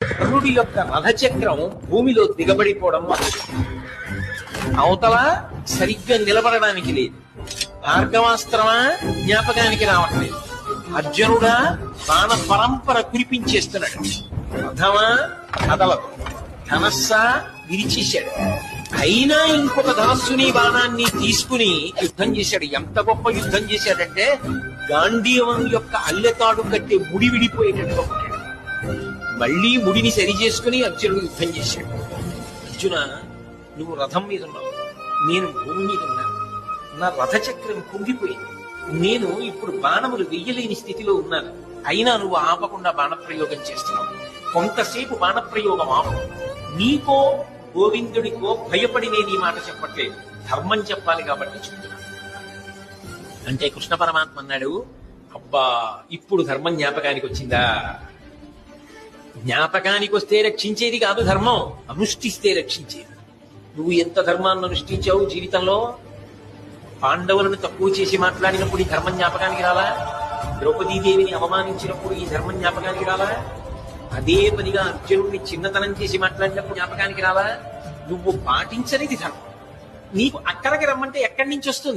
కర్ణుడి యొక్క రథచక్రం భూమిలో దిగబడిపోవడం అవతల సరిగ్గా నిలబడడానికి లేదు. భార్గవాస్త్రమా జ్ఞాపకానికి రావట్లేదు. అర్జునుడా బాణ పరంపర కురిపించేస్తున్నాడు. రథమా కదలదు ధనస్సా విరిచేశాడు. అయినా ఇంకొక ధనస్సుని బాణాన్ని తీసుకుని యుద్ధం చేశాడు. ఎంత గొప్ప యుద్ధం చేశాడంటే గాంధీవం యొక్క అల్లెతాడు కట్టే ముడి విడిపోయేటట్టు మళ్ళీ ముడిని సరి చేసుకుని అర్జునుడు యుద్ధం చేశాడు. అర్జున నువ్వు రథం మీద ఉన్నావు. నేను భూమి మీద ఉన్నాను నా రథచక్రం కుంగిపోయింది. నేను ఇప్పుడు బాణములు వెయ్యలేని స్థితిలో ఉన్నాను అయినా నువ్వు ఆపకుండా బాణప్రయోగం చేస్తున్నావు. కొంతసేపు బాణప్రయోగం ఆపు. నీకో గోవిందుడికో భయపడి నేను ఈ మాట చెప్పట్లేదు. ధర్మం చెప్పాలి కాబట్టి చెప్తున్నాను అంటే కృష్ణ పరమాత్మ అన్నాడు అబ్బా ఇప్పుడు ధర్మం జ్ఞాపకానికి వచ్చిందా? జ్ఞాపకానికి వస్తే రక్షించేది కాదు ధర్మం. అనుష్ఠిస్తే రక్షించేది. నువ్వు ఎంత ధర్మాన్ని అనుష్ఠించావు జీవితంలో? పాండవులను తక్కువ చేసి మాట్లాడినప్పుడు ఈ ధర్మం జ్ఞాపకానికి రాలా? ద్రౌపదీదేవిని అవమానించినప్పుడు ఈ ధర్మం జ్ఞాపకానికి రాలా? అదే పనిగా అర్జునుడిని చిన్నతనం చేసి మాట్లాడినప్పుడు జ్ఞాపకానికి రాలా? నువ్వు పాటించనిది ధర్మం. నీకు అక్కడికి రమ్మంటే ఎక్కడి నుంచి వస్తుంది?